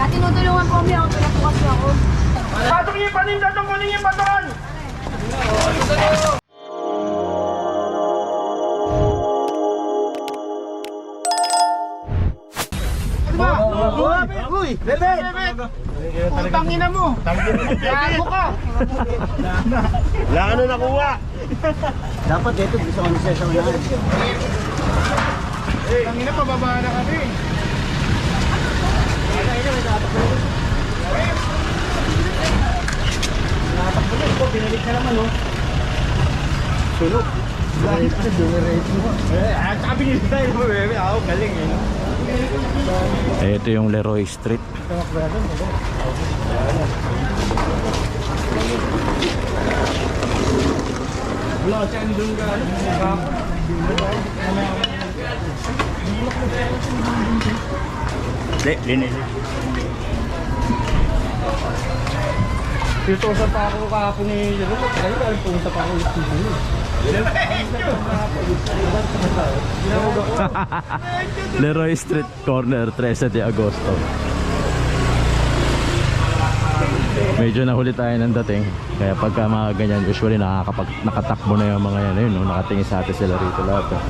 Dati tinutulungan po kami ako, pinapukas niya ako. Pasok niyo yung paninda kunin niyo yung patukan! Uy! Bebe! Putang ina mo! Gago ka! Wala ka na nakuha! Dapat dito gusto kami sa unahan. Ang ina, pababa na kami. Ka naman, oh. Sunog. Dahil ka, dumiretso mo. Eh, sabi niyo tayo mo, bebe. Ako, galing eh. Eh, ito yung Leroy Street. Wala kasi andun ka. Hindi, linis. Tutusan pa ako kahapon ni Jero. Kaya kaya pumunta pa ako ulit Jero. Leroy Street Corner, 13 de Agosto. Medyo nahuli tayo ng dating. Kaya pagka mga ganyan, usually nakakapag, nakatakbo na yung mga yan. Ayun, no? nakatingin sa atin sila rito lahat. eh.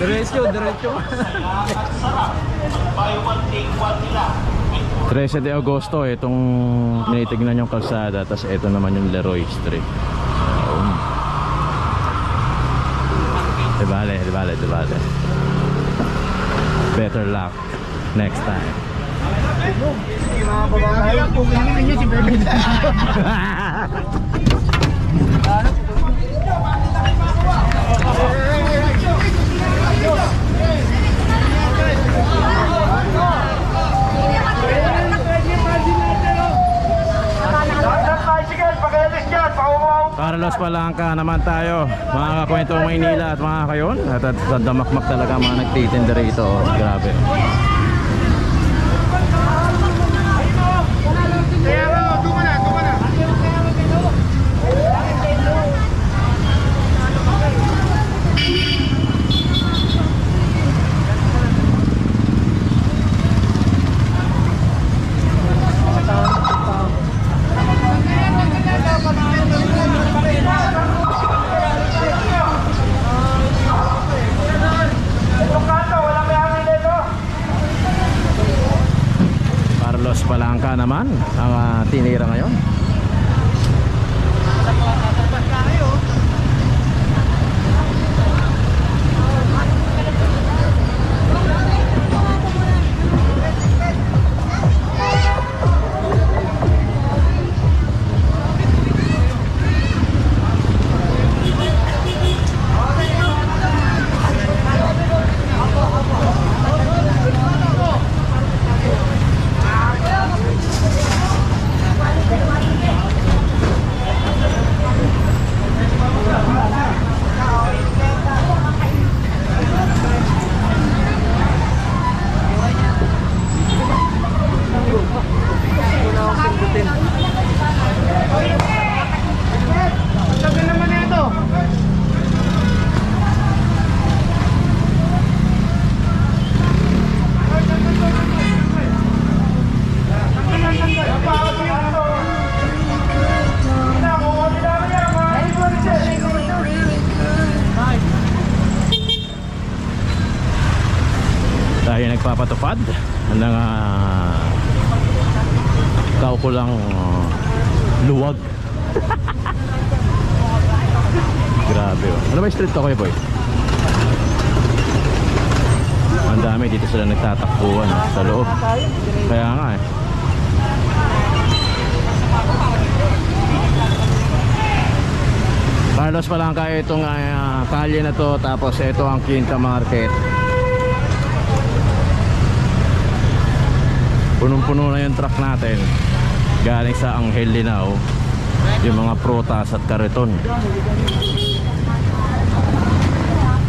Diretso, diretso. 13 de Agosto, itong tinitignan yung kalsada, tapos ito naman yung Leroy Street. Ayun. Di bale, di bale, di bale. Better luck next time. Mga. Carlos Palangka naman tayo mga kakwentong Maynila at mga kayon. At, at, at damakmak talaga mga nagtitinda rito. Oh, grabe Kaya mo, tuma na, tuma na. Itong kanto, walang may hangin dito. Carlos Palangka naman ang ah, tinira ngayon tayo nagpapatupad ng uh, kaukulang ah, luwag grabe oh. ano ba yung street to kayo boy? ang dami dito sila nagtatakbuhan oh, sa loob kaya nga eh Carlos Palangka itong ah, kalye na to tapos ito ang Quinta Market punong-puno na yung truck natin. Galing sa Anghel Linao yung mga prutas at kariton.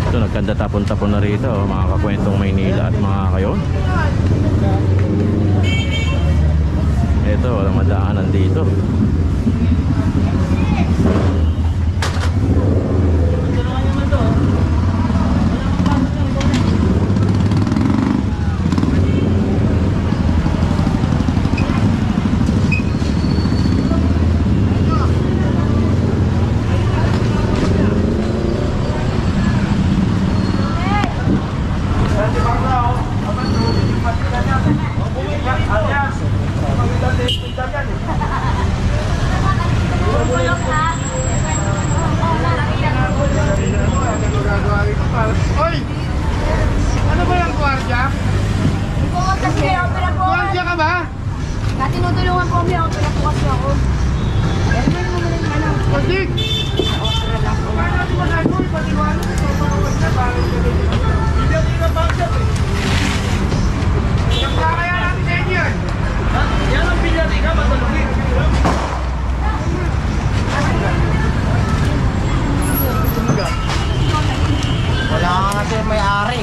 Ito nagkanda tapon-tapon na rito oh, mga kakwentong Maynila at mga kayon. Ito walang madaanan dito Yari.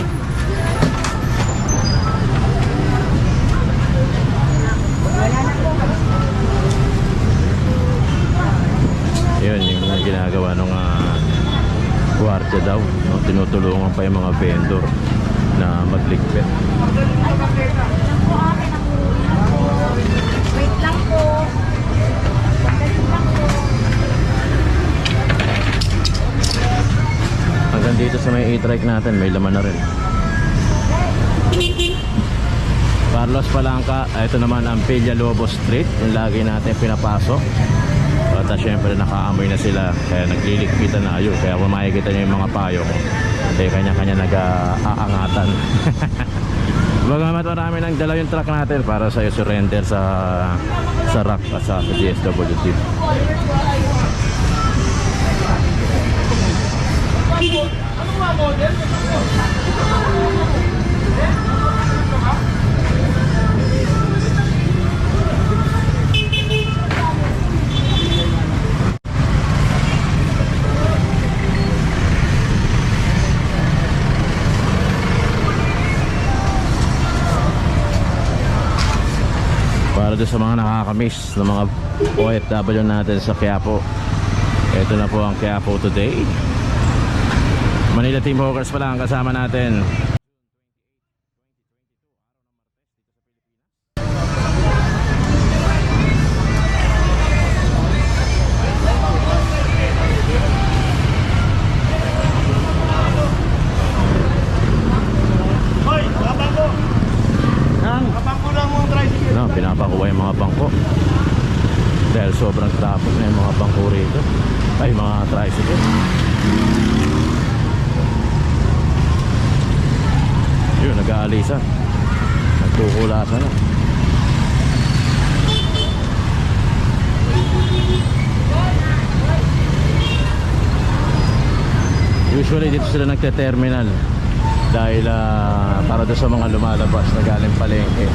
Yun, yung mga ginagawa ng uh, gwardiya daw. No? Tinutulungan pa yung mga vendor na magligpit. Wait lang po. Wait lang po. Hanggang e-trike natin, may laman na rin. Carlos Palangka, ito naman ang Villa Lobo Street, yung lagi natin pinapasok. At uh, syempre nakaamoy na sila, kaya nagliligpitan na ayun. Kaya kung makikita nyo yung mga payong, eh kanya-kanya nag-aangatan. Bagamat marami nang dala yung truck natin para sa surrender sa sa RAC at sa DSWD. Doon sa mga nakakamiss ng mga OFW natin sa Quiapo. Ito na po ang Quiapo today. Manila Team Hawkers pala ang kasama natin usually dito sila nagte-terminal dahil ah, para doon sa mga lumalabas na galing palengke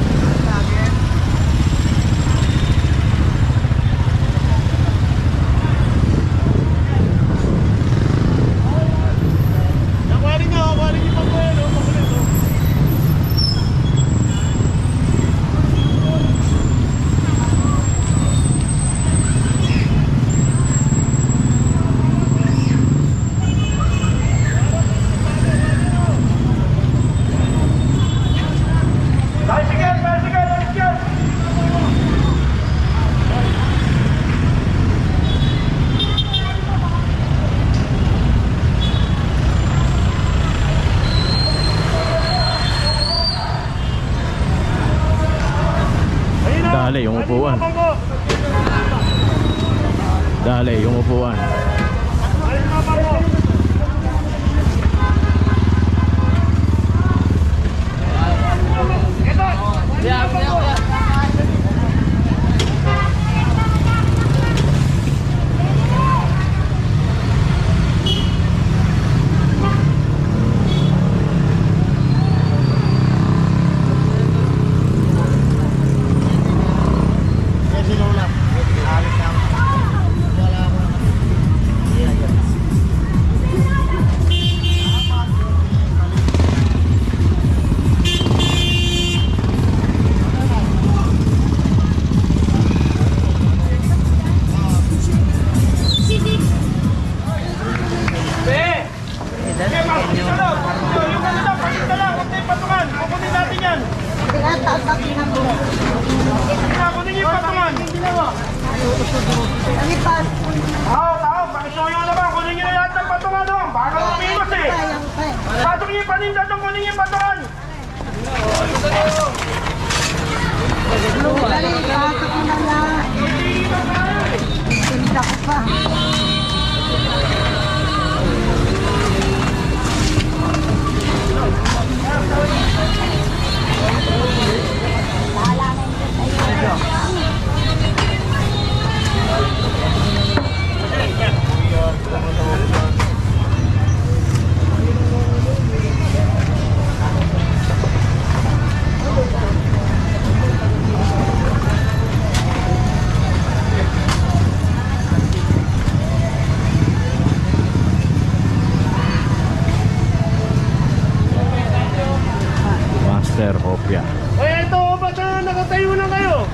Sir Hopia. Eh, ito, ba't na nakatayo na kayo?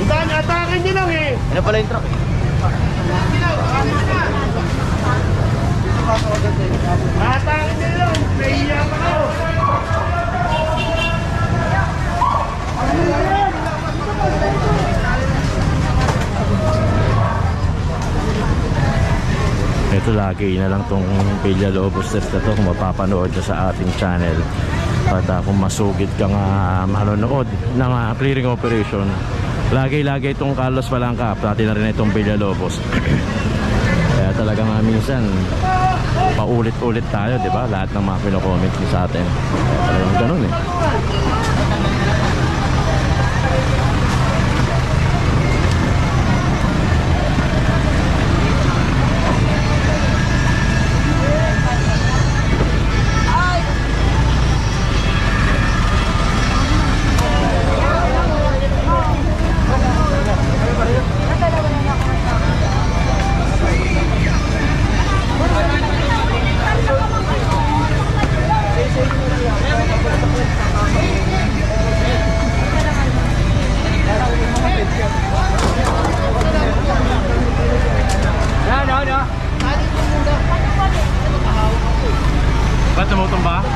Ang dami, atake nyo lang eh. Ano pala yung truck? Atake nyo lang, nahiya pa kayo. Ito lagi na lang tong Villa Lobos test na to kung mapapanood nyo sa ating channel. At ah, kung masugid ka nga manonood ng ah, clearing operation, lagi-lagi itong Carlos Balangka, pati na rin itong Villa Lobos. Kaya talaga nga minsan, paulit-ulit tayo, di ba? Lahat ng mga pino-comment nyo sa atin. Kaya talagang ganun eh. Ba't tumutumba? Na!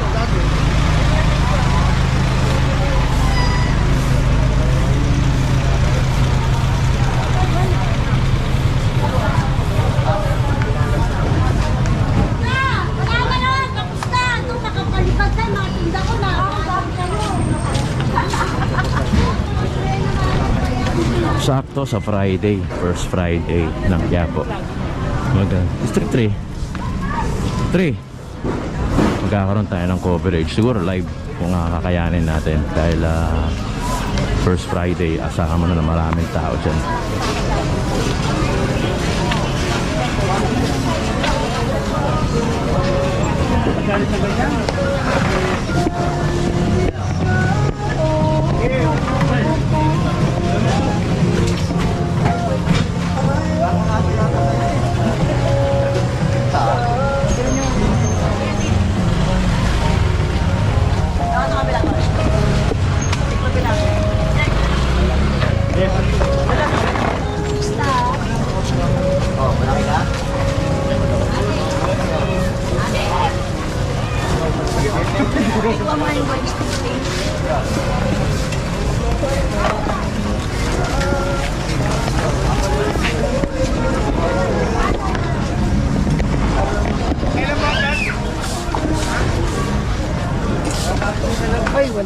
Wala na yun! Tapos na! Nung nakapalipad na, mga tinda ko na. Sakto sa Friday, first Friday ng Quiapo. Mag District 3. 3. Magkakaroon tayo ng coverage. Siguro live kung kakayanin natin dahil ah, first Friday asahan mo na na maraming tao dyan. Ay,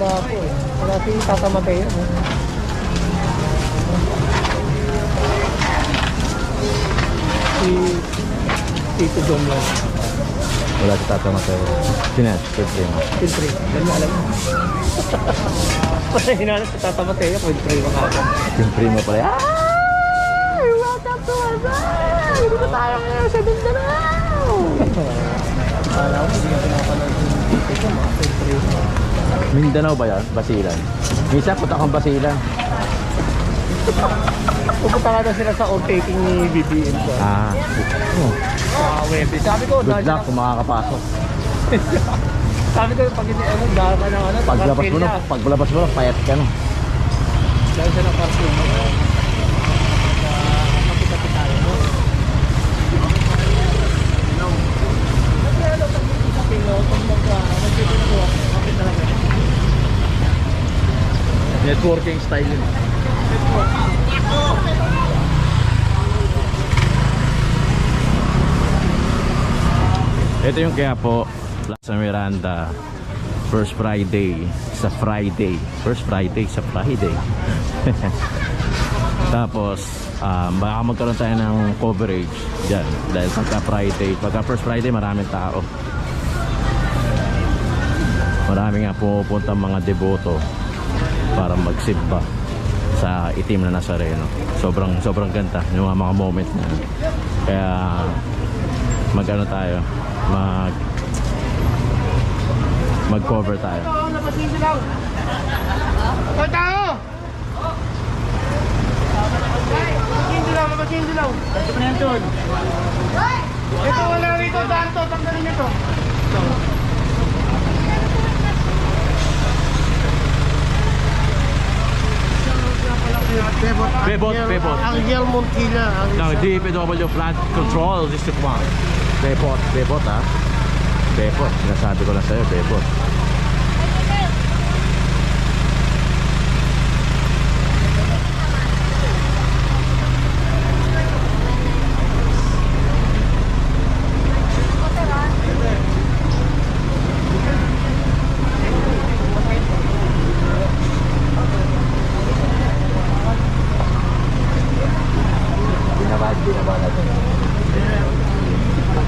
wala po eh. Wala po yung Tata Mateo. No? Si Tito John lang. Wala si Tata Mateo. Sinas, birthday mo. Piltre. Yan mo alam mo. Wala hinanap si Tata Mateo. Piltre mo ka. Yung primo pala. Ah! Kala ko, hindi nga pinapanood yung tito ko. Mindanao ba yan? Basilan? Minsan punta kang Basilan. Pupunta ka na sila sa overtaking ni BBM ko. Ah, oh, Sa web. Sabi ko, good dahil luck kung makakapasok. Sabi ko, pag hindi, ano, dahil ka ng ano, Paglabas mo na, paglabas mo na, payat ka na. Dahil sa ng cartoon. Kapit-kapit tayo, no? Networking style yun. Ito yung kaya po Plaza Miranda. First Friday sa Friday. First Friday sa Friday. Tapos um, baka magkaroon tayo ng coverage dyan. Dahil pagka Friday pagka first Friday maraming tao. Marami nga pumupunta mga deboto para magsimba sa itim na Nazareno. Sobrang sobrang ganda yung mga, mga moment na. Kaya magano tayo, mag mag-cover tayo. Hoy, tao! Napasin silaw. Ito na wala rito. Daan to, tanggalin nyo. Bebot, Bebot. Angel Montilla. Ang ng DPW Plant Control District 1. Bebot, Bebot ha. Bebot, sinasabi ko lang sa'yo, Bebot.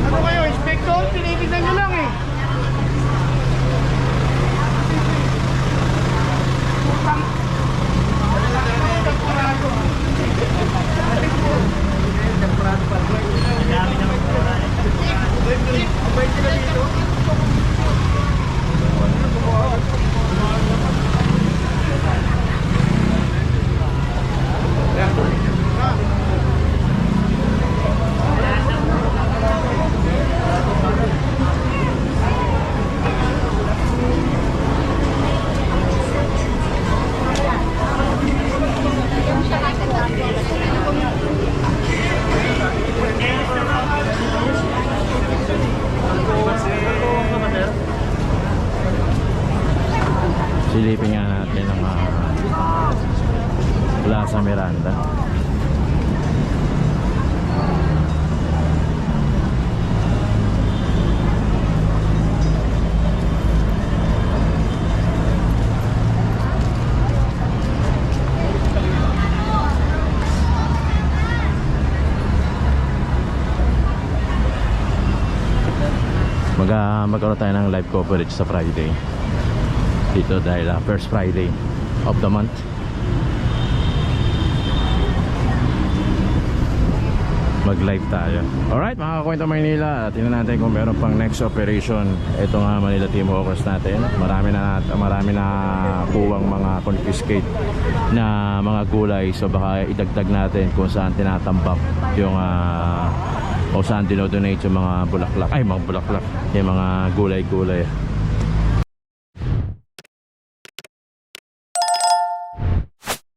Ano kayo, inspector? Tinitignan nyo lang eh. Silipin nga natin ang uh, Plaza Miranda. Mag, uh, magkaroon tayo ng live coverage sa Friday dito dahil ah, first Friday of the month. Mag-live tayo. Alright, mga kwento Maynila, tingnan natin kung meron pang next operation. Ito nga Manila Team Hawkers natin. Marami na marami na kuwang mga confiscate na mga gulay. So baka idagdag natin kung saan tinatambak yung ah, o saan dinodonate yung mga bulaklak. Ay, mga bulaklak. Yung mga gulay-gulay.